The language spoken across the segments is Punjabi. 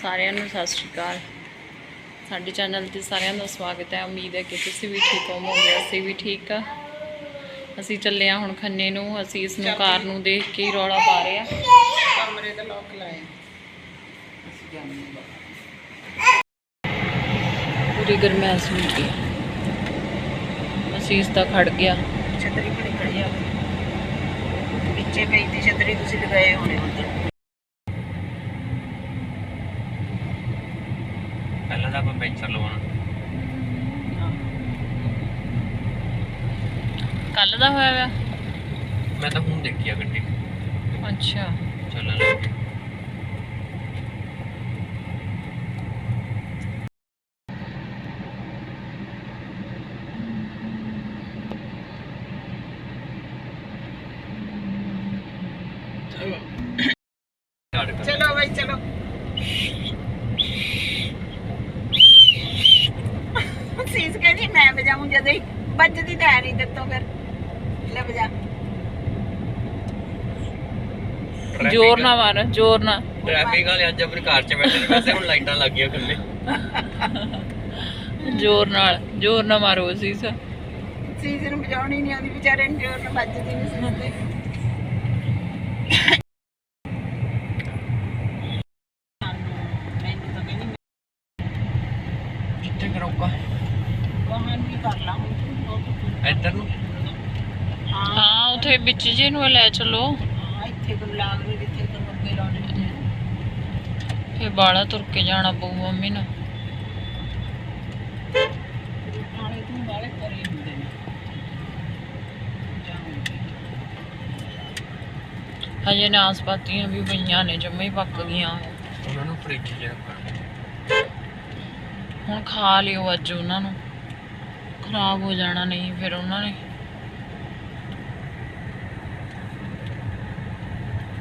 ਸਾਰਿਆਂ ਨੂੰ ਸਤਿ ਸ਼੍ਰੀ ਅਕਾਲ। ਸਾਡੇ ਚੈਨਲ ਤੇ ਸਾਰਿਆਂ ਦਾ ਸਵਾਗਤ ਹੈ। ਉਮੀਦ ਹੈ ਕਿ ਤੁਸੀਂ ਵੀ ਠੀਕ ਹੋਵੋਗੇ ਅਸੀਂ ਵੀ ਠੀਕ ਆ। ਅਸੀਂ ਚੱਲੇ ਆ ਹੁਣ ਖੰਨੇ ਨੂੰ। ਅਸੀਂ ਇਸ ਨੂੰ ਕਾਰ ਨੂੰ ਦੇਖ ਕੇ ਹੀ ਰੌਲਾ ਪਾ ਰਹੇ ਆ। ਕਮਰੇ ਦਾ ਲੋਕ ਲਾਏ ਅਸੀਂ ਜਾਂਦੇ ਪੂਰੀ ਗਰਮੈਸ਼ ਹੋ ਗਈ। ਅਸੀਂ ਇਸ ਦਾ ਖੜ ਗਿਆ। ਛਤਰੀ ਬੜੀ ਖੜੀ ਆ। ਵਿੱਚੇ ਪਈ ਦੀ ਛਤਰੀ ਤੁਸੀਂ ਲਗਾਏ ਹੋਣੇ ਉੱਧਰ ਪਹਿਲਾਂ ਤਾਂ ਆਪਾਂ ਪੈਂਚਰ ਲਵਾਉਣਾ ਕੱਲ ਦਾ ਹੋਇਆ ਵਾ? ਮੈਂ ਤਾਂ ਹੁਣ ਦੇਖੀ ਆ ਗੱਡੀ। ਅੱਛਾ। ਚੱਲਣ ਲੱਗੀ ਝਾੜ ਕਰ। ਚਲੋ ਬਾਈ ਚਲੋ ਸੀਸ ਕਹਿੰਦੀ ਮੈਂ ਵਜਾਉਂ ਜਦੋਂ ਹੀ ਵੱਜਦੀ ਤਾਂ ਹੈ ਨਹੀਂ ਦਿੱਤੋਂ ਫਿਰ ਲੈ ਵਜਾ ਟ੍ਰੈਫਿਕ- ਜ਼ੋਰ ਨਾ ਮਾਰ ਜ਼ੋਰ ਨਾ। ਟ੍ਰੈਫਿਕ ਵਾਲੇ ਅੱਜ ਆਪਣੀ ਕਾਰ 'ਚ ਬੈਠੇ ਨੇ ਵੈਸੇ ਹੁਣ ਲਾਈਟਾਂ ਲੱਗ ਗਈਆਂ ਥੱਲੇ ਜ਼ੋਰ ਨਾਲ ਜ਼ੋਰ ਨਾ ਮਾਰੋ ਸੀਸ ਸੀਸ ਨੂੰ ਵਜਾਉਣੀ ਨਹੀਂ ਆਉਂਦੀ ਵਿਚਾਰੇ ਨੂੰ ਜੋਰ ਨਾਲ ਵੱਜਦੀ ਨਹੀਂ ਕਹਿੰਦੀ ਕਿੱਥੇ ਕਰੋਗਾ? ਵਾਹਨ ਵੀ ਕਰ ਲਾ ਹੁਣ ਇੱਧਰ ਨੂੰ? ਹਾਂ। ਉਥੇ ਵਿੱਚ ਜੇ ਨੂੰ ਲੈ ਚਲੋ। ਹਾਂ ਇੱਥੇ ਕੋਈ ਲਾਉਣੇ ਫੇ ਬਾਲਾ ਤੁਰ ਕੇ ਜਾਣਾ ਪਊ ਮੰਮੀ ਨੂੰ। ਨਾਲੇ ਤੂੰ ਵਾਲੇ ਕਰੇ ਹੁੰਦੇ ਨੇ। ਹਜੇ ਨਾਸਪਾਤੀਆਂ ਵੀ ਪਈਆਂ ਨੇ ਜੰਮੇ ਹੀ ਪੱਕ ਗਈਆਂ ਉਹਨਾਂ ਨੂੰ ਫ੍ਰਿਜ 'ਚ ਰੱਖਣਾ ਹੁਣ ਖਾ ਲਿਓ ਅੱਜ ਉਹਨਾਂ ਨੂੰ। ਖਰਾਬ ਹੋ ਜਾਣਾ ਨਹੀਂ ਫਿਰ ਉਹਨਾਂ ਨੇ।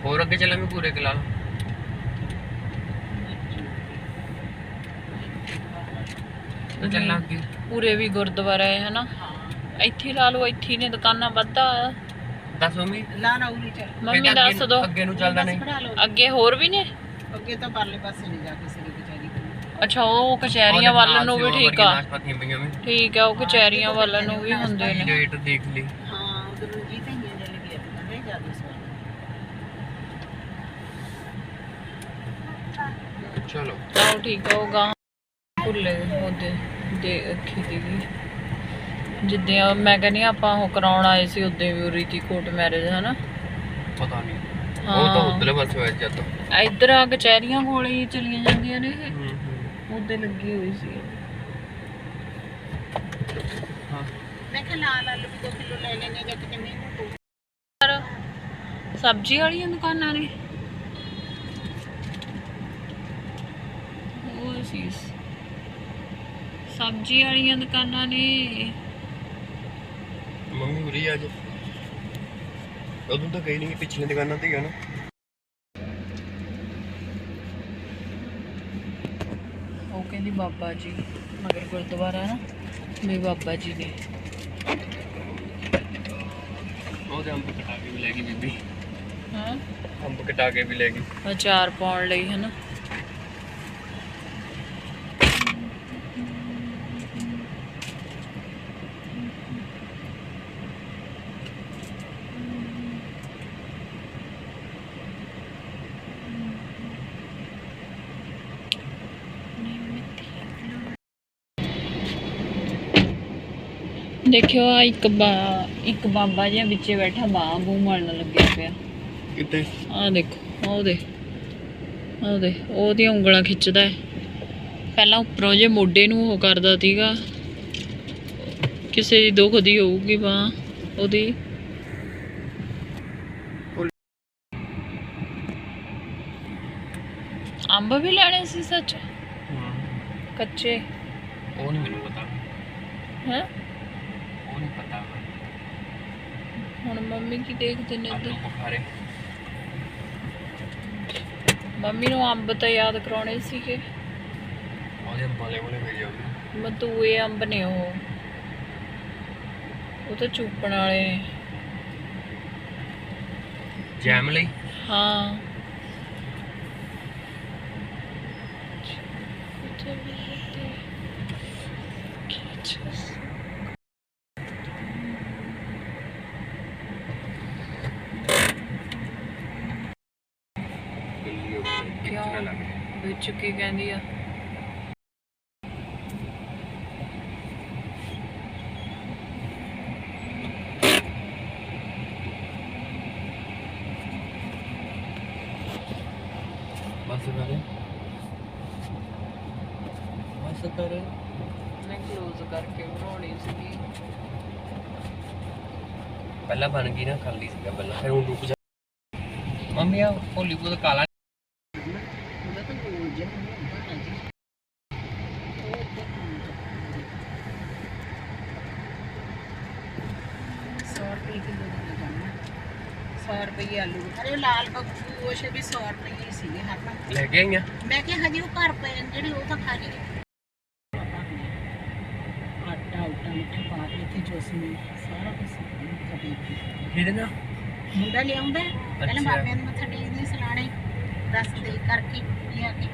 ਹੋਰ ਅੱਗੇ ਚੱਲਾਂਗੇ ਪੂਰੇ ਕਿਲਾ ਤਾਂ ਚੱਲਾਂਗੇ। ਪੂਰੇ ਵੀ ਗੁਰਦੁਆਰਾ ਹੈ ਹਨਾ? ਇੱਥੇ ਲਾ ਲਓ ਇੱਥੇ ਹੀ ਨੇ ਦੁਕਾਨਾਂ ਵੱਧਾ। ਦੱਸ ਮੰਮੀ। ਲਾ ਨਾ ਉਰੀ ਚੱਲ। ਮੰਮੀ ਅੱਗੇ ਦੱਸ ਨੂੰ- ਦੋ। ਅੱਗੇ ਨੂੰ ਚੱਲਦਾ ਨਹੀਂ। ਲਓ। ਅੱਗੇ ਹੋਰ ਵੀ ਨੇ? ਅੱਗੇ ਤਾਂ ਪਰਲੇ ਪਾਸੇ ਨਹੀਂ ਜਾ ਕਿਸੇ ਦੀ ਵਿਚਾਰੀ ਅੱਛਾ ਉਹ ਕਚਹਿਰੀਆਂ ਵੱਲ ਨੂੰ ਵੀ ਠੀਕ ਆ। ਨਾਸ਼ਪਾਤੀਆਂ ਪਈਆਂ ਵੀ ਠੀਕ ਆ ਉਹ ਕਚਹਿਰੀਆਂ ਵੱਲ ਨੂੰ ਵੀ ਹੁੰਦੇ ਨੇ। ਰੇਟ ਦੇਖ ਲਈ। ਹਾਂ ਉਧਰ ਨੂੰ ਜੀ ਤੇ ਜਿਹੜੇ ਲੱਗੇ ਆ ਤੇ ਜਾਂਦੇ ਸਵਾਲ ਚਲੋ। ਚਲੋ ਠੀਕ ਉਹ ਗਾਂ ਭੁੱਲੇ ਉਹਦੇ ਦੇ ਅੱਖੀ ਦੀ ਜਿੱਦਾਂ ਮੈਂ ਕਹਿੰਦੀ ਹਾਂ ਆਪਾਂ ਉਹ ਕਰਾਉਣ ਆਏ ਸੀ ਉਦੋਂ ਵੀ ਉਰੀ ਦੀ ਕੋਰਟ ਮੈਰਿਜ ਹਨਾ? ਪਤਾ ਨਹੀਂ ਉਹ ਤਾਂ ਹਾਂ। ਉਧਰਲੇ ਪਾਸੇ ਹੋਇਆ ਜਦ। ਇੱਧਰ ਆ ਕਚਹਿਰੀਆਂ ਕੋਲ ਹੀ ਚਲੀਆਂ ਜਾਂਦੀਆਂ ਨੇ ਇਹ। ਹੂੰ ਹੂੰ। ਉਹਦੇ ਲੱਗੀ ਹੋਈ ਸੀ। ਹਾਂ। ਮੈਂ ਕਿਹਾ ਲਾਲ ਆਲੂ ਵੀ 2 ਕਿਲੋ ਲੈ ਲੈਣੇ ਜਾਂ ਕਿਤੇ ਮੀਂਹ ਨੂੰ ਪਰ ਸਬਜ਼ੀ ਵਾਲੀਆਂ ਦੁਕਾਨਾਂ ਨੇ ਉਹ ਸੀ ਸਬਜ਼ੀ ਵਾਲੀਆਂ ਦੁਕਾਨਾਂ ਨੇ। ਮੰਮੀ ਉਰੀ ਅੱਜ ਉਦੋਂ ਤਾਂ ਗਈ ਨਹੀਂ ਪਿਛਲੇ ਦੁਕਾਨਾਂ ਤੇ ਹੀ ਆ ਨਾ। ਉਹ ਕਹਿੰਦੀ ਬਾਬਾ ਜੀ ਮਗਰ ਗੁਰਦੁਆਰਾ ਨਾ ਮੇਰੇ ਬਾਬਾ ਜੀ ਨੇ। ਉਹਦੇ ਅੰਬ ਕਟਾ ਕੇ ਵੀ ਲੈ ਗਈ ਬੀਬੀ। ਹਾਂ? ਅੰਬ ਕਟਾ ਕੇ ਵੀ ਲੈ ਗਈ। ਅਚਾਰ ਪਾਉਣ ਲਈ ਹਨਾ? ਦੇਖਿਓ ਆ ਇੱਕ ਬਾ ਇੱਕ ਬਾਬਾ ਜਿਹਾ ਵਿੱਚੇ ਬੈਠਾ ਬਾਹ ਬੂ ਮਲਣ ਲੱਗਿਆ ਪਿਆ। ਕਿੱਥੇ? ਆ ਦੇਖੋ ਉਹਦੇ ਉਹਦੇ ਉਹਦੀਆਂ ਉਂਗਲਾਂ ਖਿੱਚਦਾ ਹੈ। ਪਹਿਲਾਂ ਉੱਪਰੋਂ ਜੇ ਮੋਢੇ ਨੂੰ ਉਹ ਕਰਦਾ ਸੀਗਾ ਕਿਸੇ ਦੀ ਦੁਖਦੀ ਹੋਊਗੀ ਬਾਹ ਉਹਦੀ। ਅੰਬ ਵੀ ਲੈਣੇ ਸੀ ਸੱਚ? ਕੱਚੇ। ਉਹ ਨਹੀਂ ਮੈਨੂੰ ਪਤਾ। ਹੈ? ਹੁਣ ਮੰਮੀ ਕੀ ਦੇਖਦੇ ਨੇ ਉਧਰ ਮੰਮੀ ਨੂੰ ਅੰਬ ਤਾਂ ਯਾਦ ਕਰਾਉਣੇ ਸੀਗੇ। ਉਹਦੇ ਬਲੇ ਬਲੇ ਮੇਰੇ ਆਉਂਦੇ ਮਤੂਏ ਅੰਬ ਨੇ ਉਹ। ਉਹ ਤਾਂ ਚੂਪਣ ਵਾਲੇ। ਜੈਮ ਲਈ? ਹਾਂ। Just... ਵਿੱਚ ਕੀ ਕਹਿੰਦੀ ਆ। ਬਸ ਕਰ। ਬਸ ਕਰ। ਮੈਂ ਕਲੋਜ਼ ਕਰਕੇ ਬਣਾਉਣੀ ਸੀਗੀ। ਪਹਿਲਾਂ ਬਣ ਗਈ ਨਾ ਖਾਲੀ ਸੀਗਾ ਪਹਿਲਾਂ ਫਿਰ ਹੁਣ ਰੁਕ ਜਾ। ਮੰਮੀ ਆ ਹੋਲੀ ਬੋਲ ਕਾਲਾ 1 ਕਿਲੋ ਦਾ ਲਗਾਉਣਾ 100 ਰੁਪਏ ਆਲੂ। ਅਰੇ ਲਾਲ ਬੱਬੂ ਉਹ ਛੇ ਵੀ 100 ਰੁਪਏ ਹੀ ਸੀਗੇ ਨਾ ਲੈ ਕੇ ਆਈਆਂ? ਮੈਂ ਕਿਹਾ ਹਜੇ ਉਹ ਘਰ ਪਏ ਨੇ ਜਿਹੜੇ ਉਹ ਤਾਂ ਖਾ ਲਈ ਆਟਾ ਉਟਾ ਮਿੱਠਾ ਪਾ ਕੇ ਇੱਥੇ ਜੋਸਮੀ ਸਾਰਾ ਕੁਝ ਕਬੀ ਕਿਹਦੇ ਨਾਲ? ਮੁੰਡਾ ਲਿਆਉਂਦਾ ਪਹਿਲਾਂ ਅੱਛਾ। ਬਾਬਿਆਂ ਨੂੰ ਮੱਥਾ ਟੇਕਦੇ ਸਲਾਣੇ ਦੱਸ ਦੇ ਕਰਕੇ ਲਿਆ ਕੇ।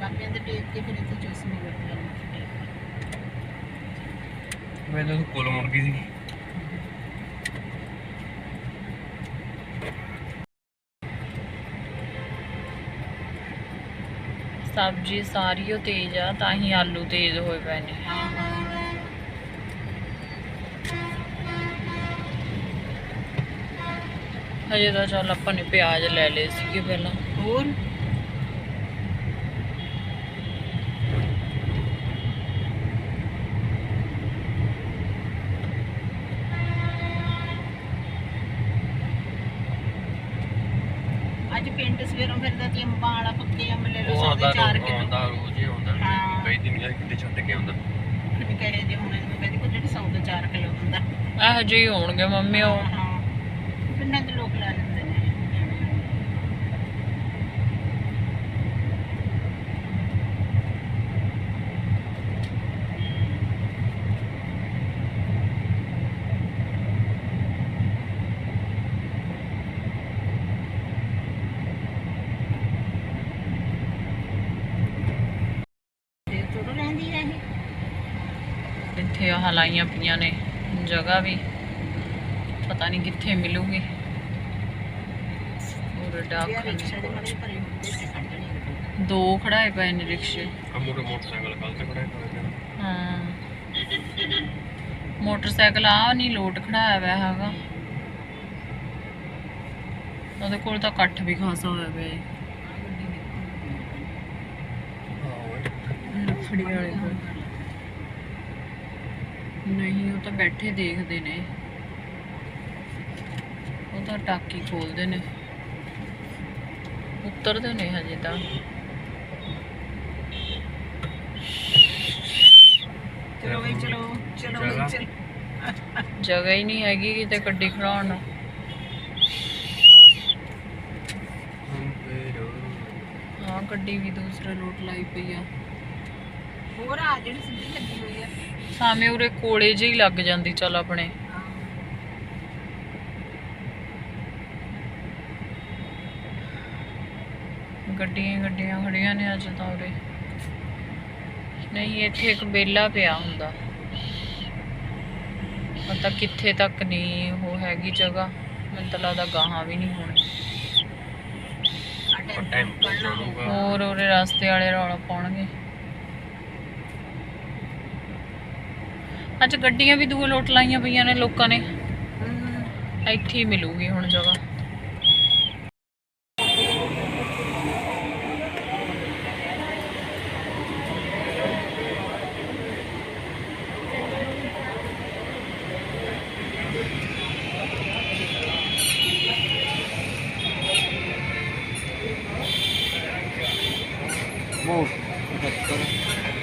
ਬਾਬਿਆਂ ਦੇ ਟੇਕ ਕੇ ਫਿਰ ਇੱਥੇ ਜੋਸਮੀ ਵਰਤਿਆ ਮੈਂ ਤਾਂ ਕੋਲ ਮੁੜ ਸੀ ਸਬਜ਼ੀ ਸਾਰੀ ਉਹ ਤੇਜ਼ ਆ, ਤਾਂ ਹੀ ਆਲੂ ਤੇਜ਼ ਹੋਏ ਪਏ ਨੇ। ਹਜੇ ਤਾਂ ਚੱਲ ਆਪਾਂ ਨੇ ਪਿਆਜ਼ ਲੈ ਲਏ ਸੀਗੇ ਪਹਿਲਾਂ। ਹੋਰ ਅੱਜ ਪਿੰਡ ਸਵੇਰੋਂ ਫਿਰਦਾ ਤੀ ਅੰਬਾਂ ਵਾਲਾ ਪੱਕੇ ਅੰਬ ਲੈ ਲਓ ਉਹ ਸੌ ਆਉਂਦਾ ਦੇ ਚਾਰ ਰੋਜ਼ ਕਿਲੋ। ਆਉਂਦਾ ਰੋਜ਼ ਹੀ ਆਉਂਦਾ ਹਾਂ। ਕਈ ਦਿਨ ਜਾਂ ਕਿਤੇ ਛੱਡ ਕੇ ਆਉਂਦਾ। ਫਿਰ ਕਹੇ ਜੇ ਹੁਣ ਇਹਨੂੰ ਕਹਿੰਦੀ ਕੋ ਜਿਹੜੀ ਸੌ ਦਾ 4 ਕਿਲੋ ਹੁੰਦਾ। ਇਹੋ ਜਿਹੇ ਹੀ ਹੋਣਗੇ ਮੰਮੀ ਉਹ ਹਾਂ ਪਿੰਡਾਂ ਦੇ ਲੋਕ ਲਾ ਲੈਂਦੇ ਨੇ ਤੇ ਤੁਰ ਰਹਿੰਦੀ ਹੈ ਇਹ ਇੱਥੇ ਆਹ ਲਾਈਆਂ ਪਈਆਂ ਨੇ ਜਗ੍ਹਾ ਵੀ ਪਤਾ ਨਹੀਂ ਕਿੱਥੇ ਮਿਲੂਗੀ। ਇਹ ਡਾਕ ਰਿਕਸ਼ਾ ਦੇ ਖੜਾਏ ਪਏ ਨੇ ਰਿਕਸ਼ੇ। ਮੋਟਰਸਾਈਕਲ ਕੱਲ ਤੇ ਖੜਾ ਹੈ ਹਾਂ। ਮੋਟਰਸਾਈਕਲ ਆ ਨਹੀਂ ਲੋਟ ਖੜਾਇਆ ਹੋਇਆ ਹੈਗਾ। ਉਹਦੇ ਕੋਲ ਤਾਂ ਇਕੱਠ ਵੀ ਖਾਸਾ ਹੋਇਆ ਪਿਆ ਹੈ ਰਫੜੀ ਵਾਲੇ ਕੋਲ। ਨਹੀਂ ਉਹ ਤਾਂ ਬੈਠੇ ਦੇਖਦੇ ਨੇ। ਉਹ ਤਾਂ ਟਾਕੀ ਖੋਲਦੇ ਨੇ। ਉਤਰਦੇ ਨੇ ਹਜੇ ਤਾਂ। ਚਲੋ ਬਈ ਚਲੋ ਚਲੋ ਜਗ੍ਹਾ। ਚਲੋ। ਜਗ੍ਹਾ ਹੀ ਨਹੀਂ ਹੈਗੀ ਕਿਤੇ ਗੱਡੀ ਖੜਾਉਣ ਨੂੰ। ਹਾਂ ਗੱਡੀ ਵੀ ਦੂਸਰੇ ਲੋਟ ਲਾਈ ਪਈ ਆ। ਹੋਰ ਆ ਜਿਹੜੀ ਸਿੱਧੀ ਲੱਗੀ ਹੋਈ ਆ। ਸਾਵੇਂ ਉਰੇ ਕੋਲੇ ਜਿਹੀ ਲੱਗ ਜਾਂਦੀ ਚੱਲ ਆਪਣੇ। ਗੱਡੀਆਂ ਗੱਡੀਆਂ ਖੜੀਆਂ ਨੇ ਅੱਜ ਤਾਂ ਉਰੇ। ਨਹੀਂ ਇੱਥੇ ਇੱਕ ਬੇਲਾ ਪਿਆ ਹੁੰਦਾ। ਪਤਾ ਕਿੱਥੇ ਤੱਕ ਨਹੀਂ ਉਹ ਹੈਗੀ ਜਗ੍ਹਾ। ਮੈਨੂੰ ਤਾਂ ਲੱਗਦਾ ਗਾਹਾਂ ਵੀ ਨਹੀਂ ਹੋਣੀ। ਹੋਰ ਉਰੇ ਰਸਤੇ ਵਾਲੇ ਰੌਲਾ ਪਾਉਣਗੇ। ਅੱਜ ਗੱਡੀਆਂ ਵੀ ਦੂਏ ਲੋਟ ਲਾਈਆਂ ਪਈਆਂ ਨੇ ਲੋਕਾਂ ਨੇ। ਇੱਥੇ ਹੀ ਮਿਲੂਗੀ ਹੁਣ ਜਗ੍ਹਾ। ਉਹ 77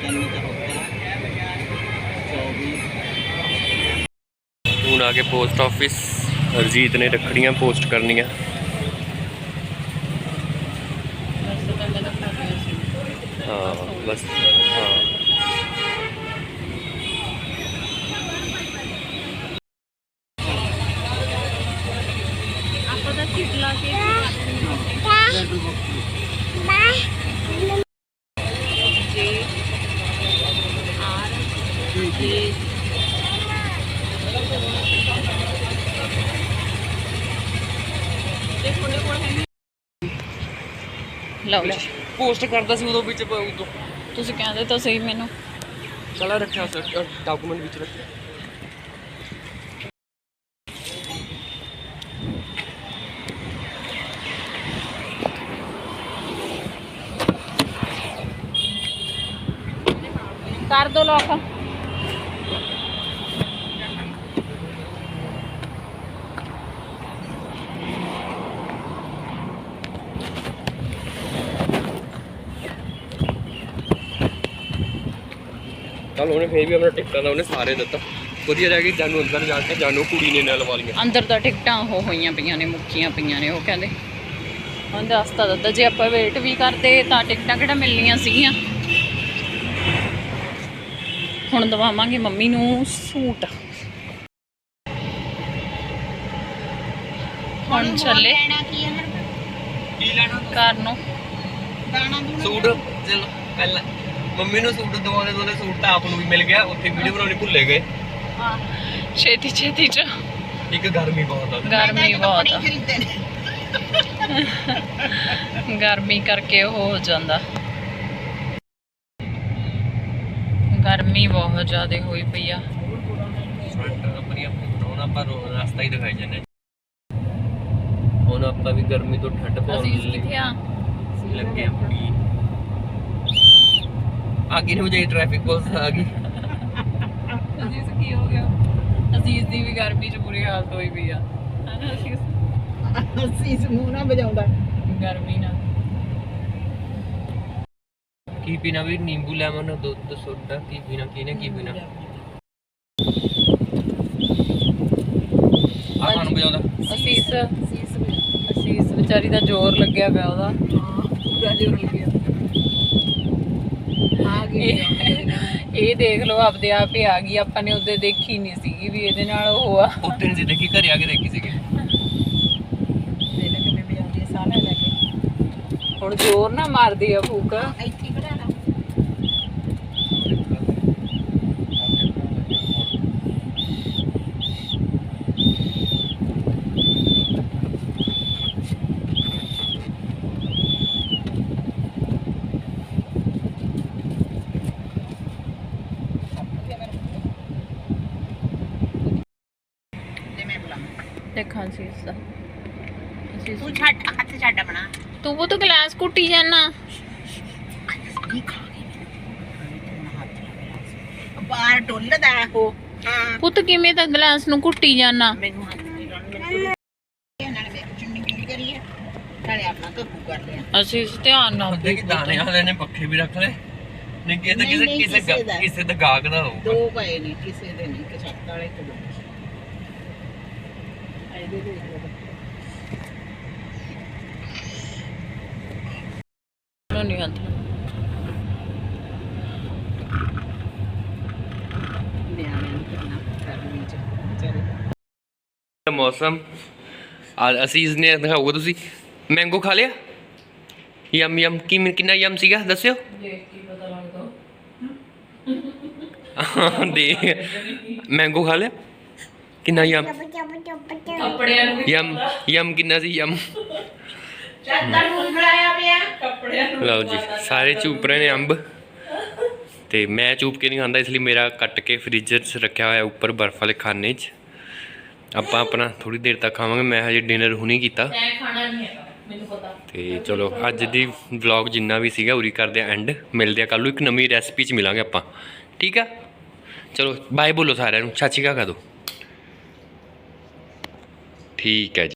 ਤਿੰਨ ਦਾ ਆ ਕੇ ਪੋਸਟ ਆਫਿਸ ਹਰਜੀਤ ਨੇ ਰੱਖੜੀਆਂ ਪੋਸਟ ਕਰਨੀਆਂ। ਹਾਂ ਬਸ ਹਾਂ। ਆਪਾਂ ਤਾਂ ਚਿੱਟ ਲਾ ਕੇ ਜੇ ਆਰ ਜੇ ਤੇ ਤੁਹਾਡੇ ਕੋਲ ਹੈਗੀ ਲਓ ਜੀ ਪੋਸਟ ਕਰਦਾ ਸੀ ਉਦੋਂ ਵਿੱਚ ਉਦੋਂ ਤੁਸੀਂ ਕਹਿੰਦੇ ਤਾਂ ਸਹੀ ਮੈਨੂੰ। ਚਲਾ ਰੱਖਿਆ ਸਰ ਡਾਕੂਮੈਂਟ ਵਿੱਚ ਰੱਖਿਆ। ਕਰ ਦੋ ਲੋਕ ਚਲ ਉਹਨੇ ਫੇਰ ਵੀ ਆਪਣਾ ਟਿਕਟਾਂ ਦਾ ਉਹਨੇ ਸਾਰੇ ਦਿੱਤਾ। ਵਧੀਆ ਰਹਿ ਗਈ ਜਾਨੂੰ ਅੰਦਰ ਜਾ ਕੇ ਜਾਨੂੰ ਕੁੜੀ ਨੇ ਨਾਲ ਲਵਾ ਲਈਆਂ ਅੰਦਰ ਤਾਂ ਟਿਕਟਾਂ ਉਹ ਹੋਈਆਂ ਪਈਆਂ ਨੇ ਮੁੱਕੀਆਂ ਪਈਆਂ ਨੇ ਉਹ ਕਹਿੰਦੇ। ਹਾਂ ਦੱਸਤਾ ਦਿੱਤਾ ਜੇ ਆਪਾਂ ਵੇਟ ਵੀ ਕਰਦੇ ਤਾਂ ਟਿਕਟਾਂ ਕਿਹੜਾ ਮਿਲਣੀਆਂ ਸੀਗੀਆਂ। ਹੁਣ ਦਵਾਵਾਂਗੇ ਮੰਮੀ ਨੂੰ ਸੂਟ। ਹੁਣ ਚੱਲੇ। ਕੀ ਲੈਣਾ? ਘਰ ਨੂੰ ਦਾਣਾ ਦੂਣਾ ਸੂਟ ਚਲ ਪਹਿਲਾਂ। ਮੰਮੀ ਨੂੰ ਸੂਟ ਦਵਾਉਂਦੇ ਦੋਨੇ ਸੂਟ ਤਾਂ ਆਪ ਨੂੰ ਵੀ ਮਿਲ ਗਿਆ ਉੱਥੇ ਵੀਡੀਓ ਬਣਾਉਣੀ ਭੁੱਲੇ ਗਏ। ਹਾਂ ਛੇਤੀ ਛੇਤੀ ਚ ਇੱਕ ਗਰਮੀ ਬਹੁਤ ਆ। ਗਰਮੀ ਬਹੁਤ ਆ। ਨੇ। ਗਰਮੀ ਕਰਕੇ ਉਹ ਹੋ ਜਾਂਦਾ। ਗਰਮੀ ਬਹੁਤ ਜ਼ਿਆਦਾ ਹੋਈ ਪਈ ਆ। ਸਵੈਟਰ ਆਪਣੀ ਆਪਣੀ ਬਣਾਉਣਾ ਪਰ ਉਹ ਰਸਤਾ ਹੀ ਦਿਖਾਈ ਜਾਂਦੇ ਹੁਣ ਆਪਾਂ ਵੀ ਗਰਮੀ ਤੋਂ ਠੰਡ ਪਾਉਣ ਅਸੀਂ ਲਈ ਕਿੱਥੇ ਆ? ਲੱਗੇ ਆਪਣੀ ਆਗੇ ਨੂੰ ਜਾਈ ਟ੍ਰੈਫਿਕ ਪੁਲਿਸ ਆ ਗਈ। ਅਜੀਜ਼ ਕੀ ਹੋ ਗਿਆ? ਅਜੀਜ਼ ਦੀ ਵੀ ਗਰਮੀ ਚ ਬੁਰੀ ਹਾਲਤ ਹੋਈ ਪਈ ਆ। ਹਨਾ ਅਜੀਜ਼? ਅਸੀਂ ਇਸ ਮੂੰਹ ਨਾ ਵਜਾਉਂਦਾ। ਗਰਮੀ ਨਾਲ। ਕੀ ਪੀਣਾ ਵੀ? ਨਿੰਬੂ ਲੈਮਨ ਦੁੱਧ ਸੋਡਾ ਕੀ ਪੀਣਾ ਕਿਹਨੇ ਕੀ ਪੀਣਾ? ਆ ਕੌਣ ਬਜਾਉਂਦਾ ਅਸੀਸ ਅਸੀਸ ਵਿਚਾਰੀ ਦਾ ਜ਼ੋਰ ਲੱਗਿਆ ਪਿਆ ਉਹਦਾ। ਪੂਰਾ ਜੋਰ ਲੱਗਿਆ। ਆ ਗਈ ਇਹ ਦੇਖ ਲਓ ਆਪਦੇ ਆਪ ਹੀ ਆ ਗਈ। ਆਪਾਂ ਨੇ ਉਹਦੇ ਦੇਖੀ ਨਹੀਂ ਸੀਗੀ ਵੀ ਇਹਦੇ ਨਾਲ ਉਹ ਆ। ਉੱਤੇ ਨਹੀਂ ਸੀ ਦੇਖੀ ਘਰੇ ਆ ਕੇ ਦੇਖੀ ਸੀਗੇ। ਕੇ। ਹੁਣ ਜ਼ੋਰ ਨਾ ਮਾਰਦੀ ਆ ਫੂਕ। ਇੱਥੇ ਹੀ ਖੜਾ ਲਾ ਤੇ ਮੈਂ ਬੁਲਾਵਾਂ ਦੇਖਾਂ ਅਸੀਸ ਦਾ ਅਸੀਸ ਤੂੰ ਛੱਡ ਹੱਥ ਛੱਡ ਬਣਾ ਤੂੰ ਉਹ ਤਾਂ ਗਲਾਸ ਕੁੱਟੀ ਜਾਣਾ ਕੀ ਖਾ ਗਈ ਬਾਹਰ ਡੋਲਦਾ ਉਹ। ਹਾਂ। ਪੁੱਤ ਕਿਵੇਂ ਤਾਂ ਗਲਾਸ ਨੂੰ ਕੁੱਟੀ ਜਾਣਾ ਮੈਨੂੰ ਹੱਥ ਨਹੀਂ ਲਾਉਣ ਨਾਲ ਮੈਂ ਚੁੰਨੀ ਗਿੱਲੀ ਕਰੀ ਹੈ। ਨਾਲੇ ਆਪਣਾ ਕੱਪੂ ਕਰ ਲਿਆ। ਅਸੀਸ ਧਿਆਨ ਨਾਲ ਕਿ ਦਾਣੇ ਵਾਲੇ ਨੇ ਪੱਖੇ ਵੀ ਰੱਖ ਲਏ। ਨਹੀਂ ਕਿਸੇ ਨਹੀਂ, ਕਿਸੇ ਕਿਸੇ ਕਿਸੇ ਦਾ। ਕਿਸੇ ਦਾ ਗਾਹਕ ਦਾ ਹੋਊਗਾ। ਦੋ ਪਏ ਨੇ ਕਿਸੇ ਦੇ ਨਹੀਂ ਕਿ ਛੱਤ ਵਾਲੇ ਤੇ ਦੋ। ਨੂੰ ਨਹੀਂ ਮੌਸਮ। ਆ ਅਸੀਜ਼ ਨੇ ਦਿਖਾਓਗੇ ਤੁਸੀਂ। ਮੈਂਗੋ ਖਾ ਲਿਆ? ਯਮ ਯਮ ਕੀ ਕਿੰਨਾ ਯਮ ਸੀਗਾ? ਦੱਸਿਓ। ਦੇਖ ਕੀ ਪਤਾ ਲੱਗਦਾ। ਦੇ ਮੈਂਗੋ ਖਾ ਲਿਆ? ਕਿੰਨਾ ਯਮ? ਕੱਪੜਿਆਂ ਨੂੰ ਵੀ ਯਮ ਯਮ ਕਿੰਨਾ ਸੀ ਯਮ? ਚੱਦਰ ਨੂੰ ਬਣਾਇਆ ਪਿਆ। ਕੱਪੜਿਆਂ ਨੂੰ ਲਓ ਜੀ ਸਾਰੇ ਚੂਪ ਰਹੇ ਨੇ ਅੰਬ। ਤੇ ਮੈਂ ਚੂਪ ਕੇ ਨਹੀਂ ਖਾਂਦਾ ਇਸ ਲਈ ਮੇਰਾ ਕੱਟ ਕੇ ਫ੍ਰੀਜ਼ਰ 'ਚ ਰੱਖਿਆ ਹੋਇਆ ਉੱਪਰ ਬਰਫ਼ ਵਾਲੇ ਖਾਨੇ 'ਚ। ਆਪਾਂ ਆਪਣਾ ਥੋੜੀ ਦੇਰ ਤੱਕ ਖਾਵਾਂਗੇ ਮੈਂ ਹਜੇ ਡਿਨਰ ਹੁਣੀ ਕੀਤਾ। ਤੈਂ ਖਾਣਾ ਨਹੀਂ ਹੈਗਾ ਮੈਨੂੰ ਪਤਾ। ਤੇ ਚਲੋ ਅੱਜ ਦੀ ਵਲੌਗ ਜਿੰਨਾ ਵੀ ਸੀਗਾ ਉਰੀ ਕਰਦੇ ਆ ਐਂਡ ਮਿਲਦੇ ਆ ਕੱਲ ਨੂੰ ਇੱਕ ਨਵੀਂ ਰੈਸਪੀ 'ਚ ਮਿਲਾਂਗੇ ਆਪਾਂ। ਠੀਕ ਆ? ਚਲੋ ਬਾਏ ਬੋਲੋ ਸਾਰਿਆਂ ਨੂੰ। ਚਾਚੀ ਕਾ ਕਾ ਦੋ ਠੀਕ ਹੈ ਜੀ।